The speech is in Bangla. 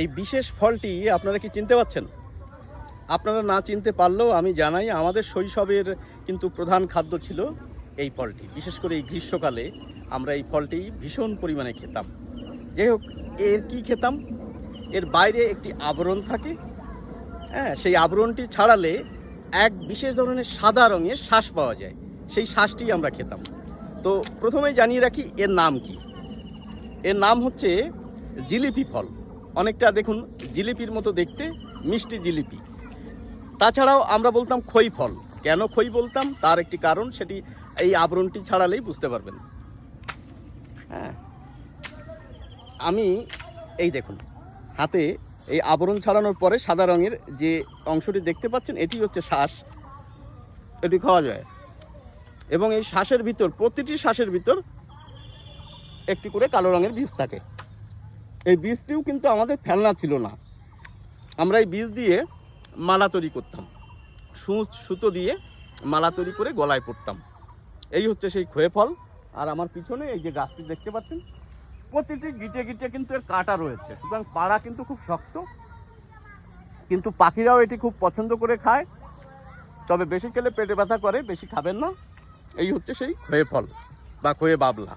এই বিশেষ ফলটি আপনারা কি চিনতে পাচ্ছেন? আপনারা না চিনতে পারলেও আমি জানাই, আমাদের শৈশবের কিন্তু প্রধান খাদ্য ছিল এই ফলটি। বিশেষ করে এই গ্রীষ্মকালে আমরা এই ফলটি ভীষণ পরিমাণে খেতাম। যাই হোক, এর কী খেতাম? এর বাইরে একটি আবরণ থাকে। হ্যাঁ সেই আবরণটি ছাড়ালে এক বিশেষ ধরনের সাদা রঙের শ্বাস পাওয়া যায়। সেই শ্বাসটি আমরা খেতাম। তো প্রথমেই জানিয়ে রাখি, এর নাম কি? এর নাম হচ্ছে জিলিপি ফল। অনেকটা দেখুন জিলিপির মতো দেখতে, মিষ্টি জিলিপি। তাছাড়াও আমরা বলতাম খই ফল। কেন খই বলতাম? তার একটি কারণ, সেটি এই আবরণটি ছাড়ালেই বুঝতে পারবেন। হ্যাঁ। আমি এই দেখুন, হাতে এই আবরণ ছাড়ানোর পরে সাদা রঙের যে অংশটি দেখতে পাচ্ছেন, এটি হচ্ছে শ্বাস। এটি খাওয়া যায়। এবং এই শ্বাসের ভিতর, প্রতিটি শ্বাসের ভিতর একটি করে কালো রঙের বীজ থাকে। এই বীজটিও কিন্তু আমাদের ফেলনা ছিল না। আমরা এই বীজ দিয়ে মালা তৈরি করতাম। সূচ সুতো দিয়ে মালা তৈরি করে গলায় পরতাম। এই হচ্ছে সেই খয়ে ফল। আর আমার পিছনে এই যে গাছটি দেখতে পাচ্ছেন, প্রতিটি গিটে গিটে কিন্তু এর কাটা রয়েছে। সুতরাং পাড়া কিন্তু খুব শক্ত, কিন্তু পাখিরাও এটি খুব পছন্দ করে খায়। তবে বেশি খেলে পেটে ব্যথা করে, বেশি খাবেন না। এই হচ্ছে সেই খয়ে ফল বা খয়ে বাবলা।